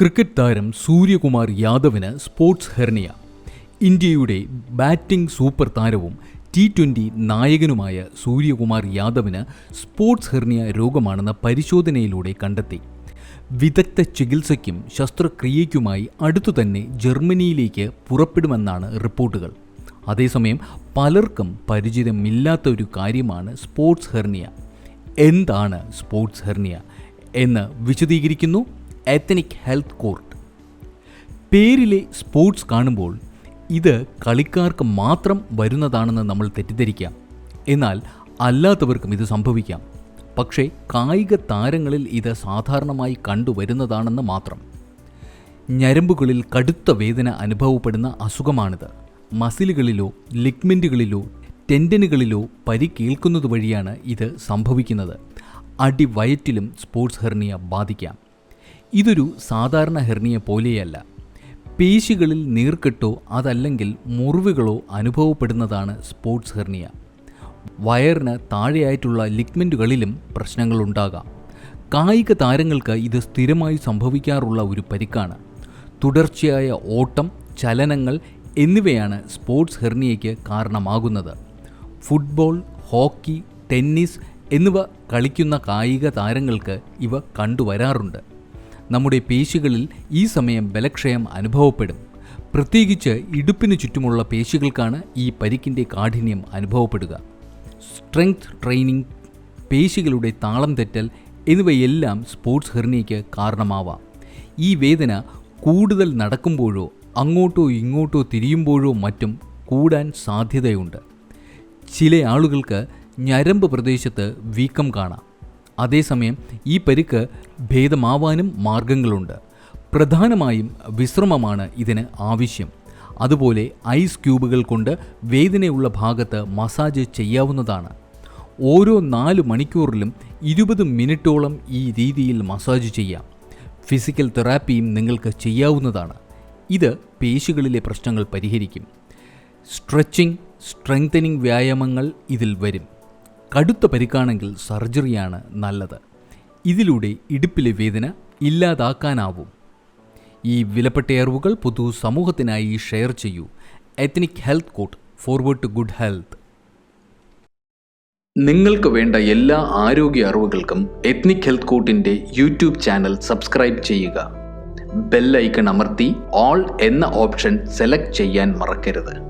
Cricket താരം സൂര്യകുമാർ യാദവിന് sports hernia. ഇന്ത്യയുടെ ബാറ്റിംഗ് സൂപ്പർ താരവും ടി ട്വന്റി നായകനുമായ സൂര്യകുമാർ യാദവിന് സ്പോർട്സ് ഹെർണിയ രോഗമാണെന്ന പരിശോധനയിലൂടെ കണ്ടെത്തി. വിദഗ്ധ ചികിത്സയ്ക്കും ശസ്ത്രക്രിയയ്ക്കുമായി അടുത്തു തന്നെ ജർമ്മനിയിലേക്ക് പുറപ്പെടുമെന്നാണ് റിപ്പോർട്ടുകൾ. അതേസമയം പലർക്കും പരിചിതമില്ലാത്ത ഒരു കാര്യമാണ് സ്പോർട്സ് ഹെർണിയ. എന്താണ് സ്പോർട്സ് ഹെർണിയ എന്ന് വിശദീകരിക്കുന്നു എത്തനിക് ഹെൽത്ത് കോർട്ട് പേരിലെ സ്പോർട്സ് കാണുമ്പോൾ ഇത് കളിക്കാർക്ക് മാത്രം വരുന്നതാണെന്ന് നമ്മൾ തെറ്റിദ്ധരിക്കാം. എന്നാൽ അല്ലാത്തവർക്കും ഇത് സംഭവിക്കാം. പക്ഷേ കായിക താരങ്ങളിൽ ഇത് സാധാരണമായി കണ്ടുവരുന്നതാണെന്ന് മാത്രം. ഞരമ്പുകളിൽ കടുത്ത വേദന അനുഭവപ്പെടുന്ന അസുഖമാണിത്. മസിലുകളിലോ ലിഗ്മെന്റുകളിലോ ടെൻഡനുകളിലോ പരിക്കേൽക്കുന്നത് വഴിയാണ് ഇത് സംഭവിക്കുന്നത്. അടിവയറ്റിലും സ്പോർട്സ് ഹെർണിയ ബാധിക്കാം. ഇതൊരു സാധാരണ ഹെർണിയ പോലെയല്ല. പേശികളിൽ നീർക്കെട്ടോ അതല്ലെങ്കിൽ മുറിവുകളോ അനുഭവപ്പെടുന്നതാണ് സ്പോർട്സ് ഹെർണിയ. വയറിന് താഴെയായിട്ടുള്ള ലിഗ്മെന്റുകളിലും പ്രശ്നങ്ങളുണ്ടാകാം. കായിക താരങ്ങൾക്ക് ഇത് സ്ഥിരമായി സംഭവിക്കാറുള്ള ഒരു പരിക്കാണ്. തുടർച്ചയായ ഓട്ടം ചലനങ്ങൾ എന്നിവയാണ് സ്പോർട്സ് ഹെർണിയയ്ക്ക് കാരണമാകുന്നത്. ഫുട്ബോൾ ഹോക്കി ടെന്നീസ് എന്നിവ കളിക്കുന്ന കായിക താരങ്ങൾക്ക് ഇവ കണ്ടുവരാറുണ്ട്. നമ്മുടെ പേശികളിൽ ഈ സമയം ബലക്ഷയം അനുഭവപ്പെടും. പ്രത്യേകിച്ച് ഇടുപ്പിന് ചുറ്റുമുള്ള പേശികൾക്കാണ് ഈ പരിക്കിന്റെ കാഠിന്യം അനുഭവപ്പെടുക. സ്ട്രെങ്ത് ട്രെയിനിങ് പേശികളുടെ താളം തെറ്റൽ എന്നിവയെല്ലാം സ്പോർട്സ് ഹെർണിയയ്ക്ക് കാരണമാവാം. ഈ വേദന കൂടുതൽ നടക്കുമ്പോഴോ അങ്ങോട്ടോ ഇങ്ങോട്ടോ തിരിയുമ്പോഴോ മറ്റും കൂടാൻ സാധ്യതയുണ്ട്. ചില ആളുകൾക്ക് ഞരമ്പ് പ്രദേശത്ത് വീക്കം കാണാം. അതേസമയം ഈ പരിക്ക് ഭേദമാവാനും മാർഗങ്ങളുണ്ട്. പ്രധാനമായും വിശ്രമമാണ് ഇതിന് ആവശ്യം. അതുപോലെ ഐസ് ക്യൂബുകൾ കൊണ്ട് വേദനയുള്ള ഭാഗത്ത് മസാജ് ചെയ്യാവുന്നതാണ്. ഓരോ നാല് മണിക്കൂറിലും ഇരുപത് മിനിറ്റോളം ഈ രീതിയിൽ മസാജ് ചെയ്യാം. ഫിസിക്കൽ തെറാപ്പിയും നിങ്ങൾക്ക് ചെയ്യാവുന്നതാണ്. ഇത് പേശികളിലെ പ്രശ്നങ്ങൾ പരിഹരിക്കും. സ്ട്രെച്ചിങ് സ്ട്രെങ്തനിങ് വ്യായാമങ്ങൾ ഇതിൽ വരും. കടുത്ത പരിക്കാണെങ്കിൽ സർജറിയാണ് നല്ലത്. ഇതിലൂടെ ഇടുപ്പിലെ വേദന ഇല്ലാതാക്കാനാവും. ഈ വിലപ്പെട്ട അറിവുകൾ പൊതു സമൂഹത്തിനായി ഷെയർ ചെയ്യൂ. Ethnic health court forward to good health നിങ്ങൾക്ക് വേണ്ട എല്ലാ ആരോഗ്യ അറിവുകൾക്കും എത്നിക് ഹെൽത്ത് കോട്ടിന്റെ യൂട്യൂബ് ചാനൽ സബ്സ്ക്രൈബ് ചെയ്യുക. ബെൽ ഐക്കൺ അമർത്തി ഓൾ എന്ന ഓപ്ഷൻ സെലക്ട് ചെയ്യാൻ മറക്കരുത്.